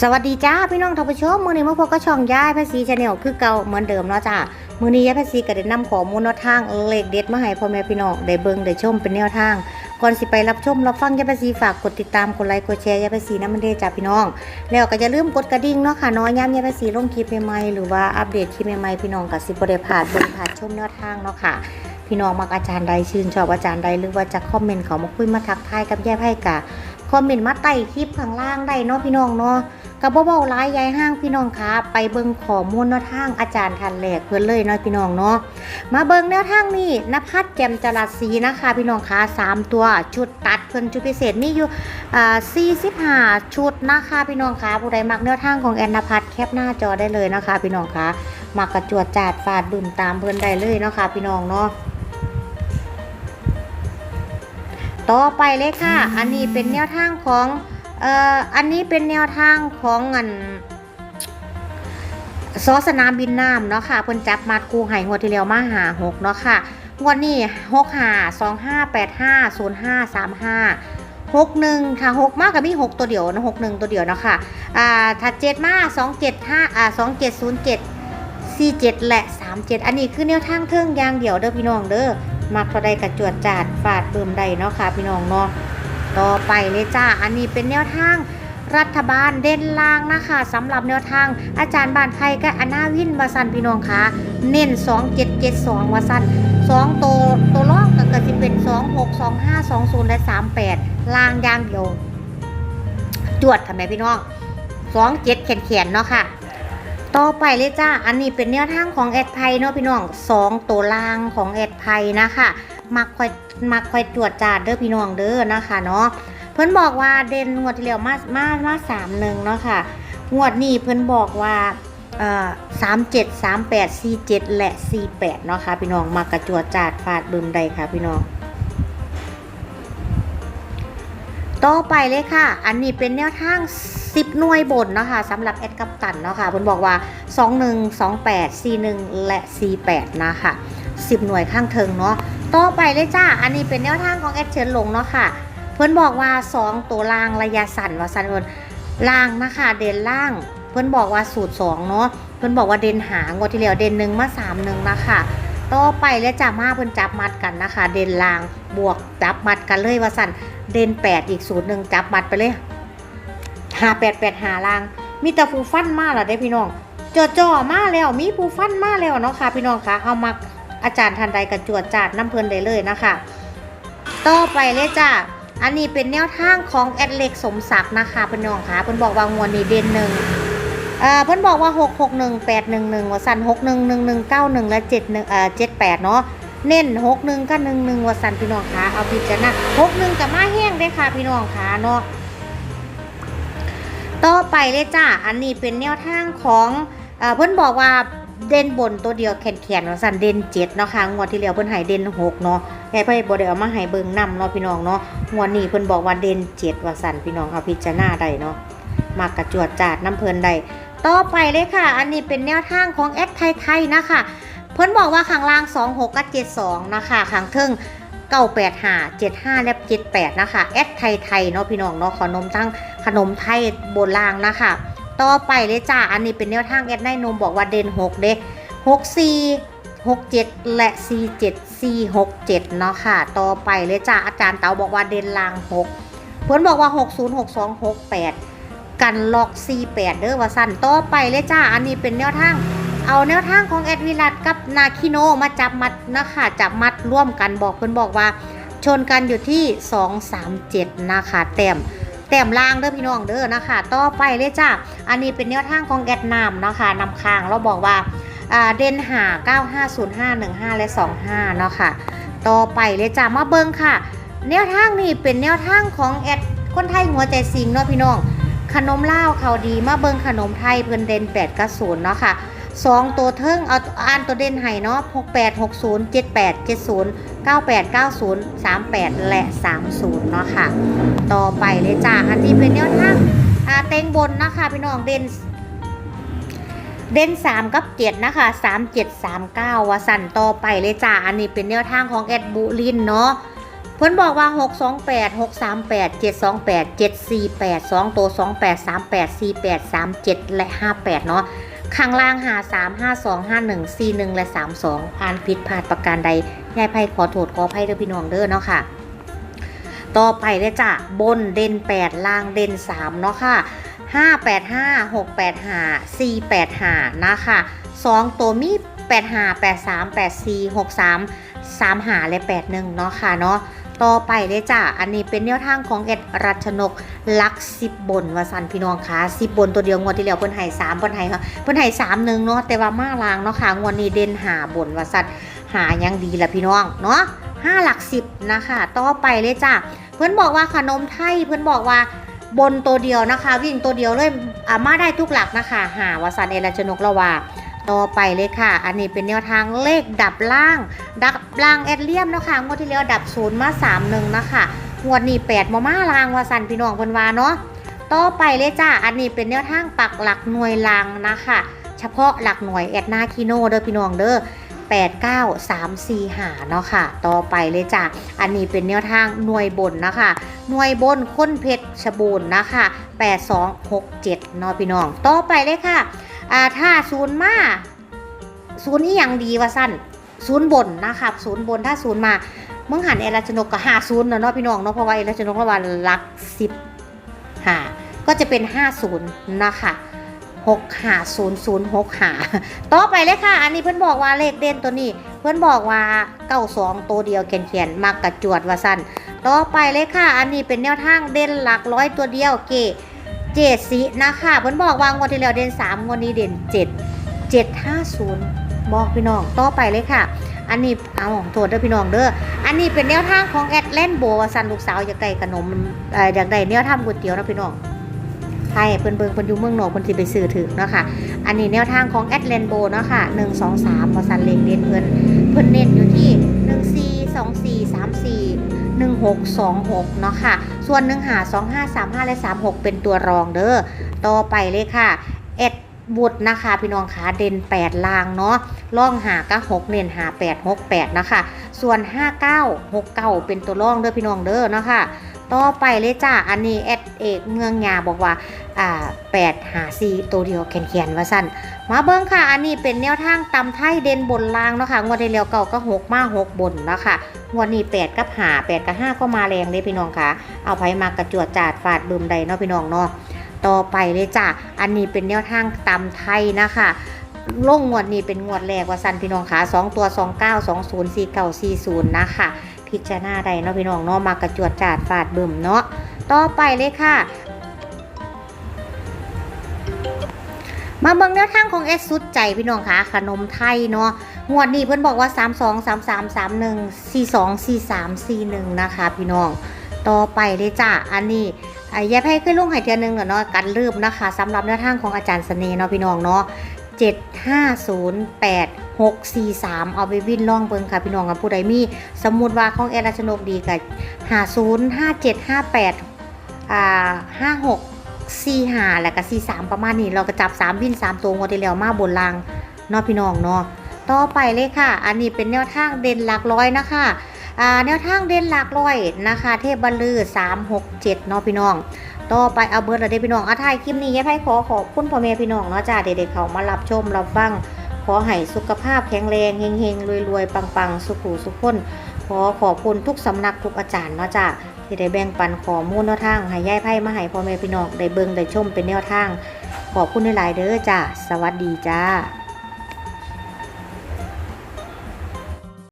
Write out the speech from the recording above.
สวัสดีจ้าพี่น้องท่านผู้ชมมือนี้มาพบกับช่องย้ายภาษีชาแนลคือเก่าเหมือนเดิมเนาะจ้ามือนี้ย้ายภาษีก็ได้นำข้อมูลแนวทางเลขเด็ดมาให้พ่อแม่พี่น้องได้เบิ่งได้ชมเป็นแนวทาง ก่อนสิไปรับชมรับฟังย้ายภาษีฝากกดติดตามกดไลค์กดแชร์ย้ายภาษีน้ำมันเดจ้าพี่น้อง แล้วก็อย่าลืมกดกระดิ่งเนาะค่ะน้อยย้ำย้ายภาษีลงคลิปใหม่ๆหรือว่าอัปเดตคลิปใหม่ๆพี่น้องกับสิบได้พลาดเบิ่งผ่านชมแนวทางเนาะค่ะพี่น้องมักอาจารย์ใดชื่นชอบอาจารย์ใดหรือว่าจะคอมเมนต์เขามาคุยมาทักทายกับย้ายไพ่กะคอมเมนต์มาใต้คลิปข้างล่างได้เนาะพี่น้องเนาะ กับเบาๆร้ายยายห้างพี่น้องคะไปเบิ่งขอมูลแนวทางอาจารย์ทันแหลกเพื่อนเลยเนาะพี่น้องเนาะมาเบิ่งแนวทางนี้นภัสแจ่มจรัสสีนะคะ พี่น้องคะสามตัวชุดตัดเพิ่นชุดพิเศษมีอยู่อ่า45ชุดนะคะ พี่น้องคะผู้ใดมักแนวทางของแอนนภัสแคปหน้าจอได้เลยนะคะ พี่น้องคะมากระจวดจาดฟาดบึมตามเพิ่นได้เลยเนาะคะพี่น้องเนาะต่อไปเลยค่ะ อันนี้เป็นแนวทางของ เอ่ออันนี้เป็นแนวทางของอันซอสนามบินน้ำเนาะค่ะเพิ่นจับมัดกูไห่หัวดที่แล้วมาหาหกเนาะค่ะงวดนี้หกหาสองห้าแปดห้าศูนย์ห้าสามห้าหกหนึ่งค่ะหกมากกับมีหกตัวเดียวนะหกหนึ่งตัวเดียวเนาะค่ะอ่าถ้าเจ็ดมาสองเจ็ดห้าอ่าสองเจ็ดศูนย์เจ็ดสี่เจ็ดและสามเจ็ดอันนี้คือแนวทางเทิงอย่างเดียวเด้อพี่น้องเด้อมักเท่าใดกระจวดจาดฟาดเบิ่มใดเนาะค่ะพี่น้องเนาะ ต่อไปเลยจ้า อันนี้เป็นแนวทางรัฐบาลเด่นล่างนะคะสำหรับแนวทางอาจารย์บานไทยกับอนาวินวาสันพี่น้องคะเน้น 2772วาสัน2ตัวตัวล่องก็เกิดจะเป็น 26 25 20 และ 38 ล่างยางเดียว จวดค่ะแม่พี่น้อง 27แขนๆเนาะค่ะ ต่อไปเลยจ้า อันนี้เป็นแนวทางของแอดไพเนาะพี่น้องสองตัวล่างของแอดไพนะคะ มักคอยมักคอยตรวจจาดเด้อพี่น้องเด้อนะคะเนาะเพิ่นบอกว่าเด่นงวดที่แล้วมามามาสามหนึ่งเนาะค่ะงวดนี้เพิ่นบอกว่าเอ่อสามเจ็ดสามแปดสี่เจ็ดและสี่แปดเนาะค่ะพี่น้องมักกระจวดจาดฟาดบึมใดค่ะพี่น้องต่อไปเลยค่ะ อันนี้เป็นแนวทาง 10 หน่วยบนเนาะคะสำหรับแอดกัปตันเนาะค่ะเพิ่นบอกว่า 21 28 41 และ 48 นะคะ 10 หน่วยข้างเทิงเนาะ ต่อไปเลยจ้า อันนี้เป็นแนวทางของแอดเชิญหลงเนาะค่ะ เพิ่นบอกว่า 2 ตัวล่างระยะสั้นว่าสั้นเพิ่นล่างนะคะ เด่นล่าง เพิ่นบอกว่าสูตร2เนาะ เพิ่นบอกว่าเด่นหางวดที่แล้วเด่นหนึ่งมา3หนึ่งนะคะต่อไปเลยจ้ามาเพิ่นจับมัดกันนะคะ เด่นล่างบวกจับมัดกันเลยว่าสั่นเด่น8 อีกสูตรหนึ่งจับมัดไปเลยหาแปดแปดหาล่าง มีแต่ผู้ฟันมาแล้วได้พี่น้องจ่อจอๆมาแล้วมีผู้ฟันมาแล้วเนาะค่ะ พี่น้องคะเอามา อาจารย์ทันใดกระจวดจาดน้ำเพลินได้เลยนะคะต่อไปเลยจ้าอันนี้เป็นแนวทางของแอดเล็กสมศักดิ์นะคะพี่น้องคะเพิ่นบอกว่างวดนี้เด่นหนึ่งเอ่อเพิ่นบอกว่า 6 6 1 8 1 1ว่าสั่น6 1 1 1 9 1 และ 7 1เอ่อ7 8 เนาะเน้น 6 1กับ1 1ว่าสั่นพี่น้องคะเอาพิจารณา6 1กับมาแห้งได้ค่ะพี่น้องคะเนาะต่อไปเลยจ้าอันนี้เป็นแนวทางของเออเพิ่นบอกว่า เด่นบนตัวเดียวแขนแขนๆวสันเด่นเจ็ดเนาะค่ะงวดที่แล้วเพิ่นให้เด่นหกเนาะแต่เพิ่นบ่ได้เอามาให้เบิ่งนํเนาะพี่น้องเนาะงวดนี้เพิ่นบอกว่าเด่นเจ็ดว่าสันพี่น้องเอาพิจารณาได้เนาะมากระจวดจาดน้ำเพลินได้ต่อไปเลยค่ะ อันนี้เป็นแนวทางของแอดไทยไทยๆนะคะเพิ่นบอกว่าข้างล่าง 26กับ72 นะคะข้างเทิง985 75 และ 78 นะคะ แอดไทยไทยเนาะพี่น้องเนาะขนมทั้งขนมไทยโบราณนะคะ ต่อไปเลยจ้า อันนี้เป็นแนวทางแอดไนนมบอกว่าเด่น6เด้64 67และ47 467เจ็ดเนาะค่ะ ต่อไปเลยจ้า อาจารย์เต๋าบอกว่าเด่นลาง6เพิ่นบอกว่า60 62 68กันล็อก48เด้อว่าสั้นต่อไปเลยจ้า อันนี้เป็นแนวทางเอาแนวทางของแอดวิรัตกับนาคิโนมาจับมัดนะคะจับมัดร่วมกันบอกเพิ่อนบอกว่า ชนกันอยู่ที่ 237 นะคะ แต้ม แต้มล่างเด้อพี่น้องเด้อนะคะ ต่อไปเลยจ้าอันนี้เป็นแนวทางของแอดนามนะคะนำค้างเราบอกว่าเด่นหา 950515 และ 25 เนาะค่ะ ต่อไปเลยจ้ามาเบิ่งค่ะ แนวทางนี้เป็นแนวทางของแอดคนไทยหัวใจสิงเนาะพี่น้อง ขนมเล่าเขาดีมาเบิ่งขนมไทยเพิ่นเด่น8กับ0เนาะค่ะ สองตัวเทิงเอาอ่านตัวเด่นให้เนาะ68 60 78 70 98 90 38และ30เนาะค่ะ ต่อไปเลยจ้าอันนี้เป็นแนวทางอ่าเต็งบนนะคะพี่น้องเด่นเด่น3 กับ 7 นะคะ 37 39ว่าสั่นต่อไปเลยจ้า อันนี้เป็นแนวทางของแอดบุลินเนาะเพิ่นบอกว่า 628 638 728 748 2ตัว28 38 48 37 และ 58 เนาะ ข้างล่าง53 52 51 41และ32อ่านผิดพลาดประการใดยายไพ่ขอโทษขออภัยเด้อพี่น้องเด้อเนาะค่ะ ต่อไปเลยจ้ะบนเด่น8ล่างเด่น3เนาะค่ะ585 685 485นะคะ2ตัวมี85 83 84 63 3หาและ81เนาะค่ะเนาะ ต่อไปเลยจ้ะ อันนี้เป็นแนวทางของเอ็ดรัชนกลักสิบบนวาสันพี่น้องคะสิบบนตัวเดียวงวดที่แล้วเพิ่นให้สามเพิ่นให้ค่ะเพิ่นให้สามหนึ่งเนาะแต่ว่ามาลางเนาะค่ะงวดนี้เด่นหาบนวาสันหายังดีละพี่น้องเนาะห้าหลักสิบนะคะต่อไปเลยจ้ะเพิ่นบอกว่าขนมไทยเพิ่นบอกว่าบนตัวเดียวนะคะ วิ่งตัวเดียวเลยอ่ามาได้ทุกหลักนะคะหาวาสันเอดรัชนกละว่า ต่อไปเลยค่ะ อันนี้เป็นแนวทางเลขดับล่าง ดับล่างแอดเลียมเนาะคะงวดที่แล้วดับศูนย์มาสามหนึ่งนะคะงวดนี้แปดมาม่าลางว่าสันพี่น้องเพิ่นวาเนาะต่อไปเลยจ้าอันนี้เป็นแนวทางปักหลักหน่วยลางนะคะ เฉพาะหลักหน่วยแอดนาคิโนเด้อพี่น้องเด้อ8 9 3 4หาเนาะค่ะ ต่อไปเลยจ้ะ อันนี้เป็นแนวทางหน่วยบนนะคะ หน่วยบนค้นเพชรชบูรณ์นะคะ 8 2 6 7เนาะพี่น้อง ต่อไปเลยค่ะ อ่าถ้าศูนย์มาศูนย์นี่ยังดีว่าสั้นศูนย์บนนะครับศูนย์บนถ้าศูนย์มาเมื่อหันเอราชนกกับห้าศูนย์เนาะพี่น้องเนาะเพราะว่าเอราชนกระวันลักสิบหาก็จะเป็นห้าศูนย์นะคะหกหาศูนย์ศูนย์หกหาต่อไปเลยค่ะ อันนี้เพื่อนบอกว่าเลขเด่นตัวนี้ เพื่อนบอกว่าเก้าสองตัวเดียวเขียนเขียนมากกระจวดว่าสั้นต่อไปเลยค่ะ อันนี้เป็นแนวทางเด่นหลักร้อยตัวเดียวเก เจ็ดสินะคะเพิ่นบอกวางวันที่แล้วเด่นสามงวันนี้เด่นเจ็ดเจ็ดห้าศูนย์บอกพี่น้องต่อไปเลยค่ะ อันนี้เอาโทษเด้อพี่น้องเด้ออันนี้เป็นแนวทางของแอดแลนโบวาซันลูกสาวอยากได้ขนมอยากได้แนวทางก๋วยเตี๋ยวนะพี่น้องใช่เพิ่นเบิ่งเพิ่นอยู่เมืองนอกเพิ่นสิไปซื้อถึงเนาะค่ะ อันนี้แนวทางของแอดแลนโบเนาะค่ะหนึ่งสองสามวาซันเลงเด่นเพิ่น 1626 เนาะค่ะ ส่วน1หา2 5 3 5 และ 36 เป็นตัวรองเด้อ ต่อไปเลยค่ะเอ็ดบุตรนะคะพี่น้องขาเด่น 8 ลางเนาะล่องหาก็6เน้นหา8 6 8 นะคะ ส่วน 59 69 เป็นตัวร่องเด้อพี่น้องเด้อเนาะค่ะ ต่อไปเลยจ้า อันนี้แอดเอกเมืองยาบอกว่า อ่า8หา4ตัวเดียวแขนๆว่าสั้นมาเบิ้งค่ะ อันนี้เป็นแนวทางตำไทยเด่นบนล่างเนาะค่ะ งวดที่แล้วเก่าก็6มา6บนเนาะค่ะ งวดนี้8กับหา8กับ5ก็มาแรงเลยพี่น้องค่ะ เอาไปมากระจวดจาดฟาดบึมใดเนาะพี่น้องเนาะ ต่อไปเลยจ้ะอันนี้เป็นแนวทางตำไทยนะคะลงงวดนี้เป็นงวดแรกว่าสันพี่น้องค่ะ2ตัว 29 20 49 40 นะคะ พิจารณาใดเนาะพี่น้องเนาะมากระจวดจาดฟาดบึมเนาะต่อไปเลยค่ะ มาเบิ่งแนวทางของเอสสุดใจพี่น้องค่ะขนมไทยเนาะงวดนี้เพิ่อนบอกว่า 3 2 3 3 3 1 4 2 4 3 4 1 นะคะ พี่น้องต่อไปเลยจ้ะอันนี้ไอ่ายายไพ่ขึ้นลุงไห่เทียนหนึ่งเนาะกันลืมนะคะสำหรับแนวทางของอาจารย์เสน่ห์เนาะพี่น้องเนาะ7 5 0 8 6 4 3 เอาไปวิ่นล่องเบิงค่ะพี่น้องกับผู้ใดมี สมมุติว่าของแอราชนกดีกับ50 57 58อ่า56 45แล้วก็43ประมาณนี้ เราก็จับ3วิน3ตัวงวดที่แล้วมาบนลางเนาะพี่น้องเนาะต่อไปเลยค่ะ อันนี้เป็นแนวทางเด่นหลักร้อยนะคะแนวทางเด่นหลักร้อยนะคะ เทพบรรลือ3 6 7เนาะพี่น้องต่อไปเอาเบิร์ดเราได้พี่น้องอาทายคลิปนี้ยายไพ่ขอขอบคุณพ่อแม่พี่น้องเนาะจ้าเด็กๆเขามารับชมรับฟัง ขอให้สุขภาพแข็งแรงเฮงๆรวยๆ ปังๆ สุขุสุขคนขอขอบคุณทุกสำนักทุกอาจารย์เนาะจ้าที่ได้แบ่งปันข้อมูลแนวทางให้ยายไพ่มาให้พ่อแม่พี่น้องได้เบิ่งได้ชมเป็นแนวทาง ขอบคุณหลายๆเด้อจ้าสวัสดีจ้า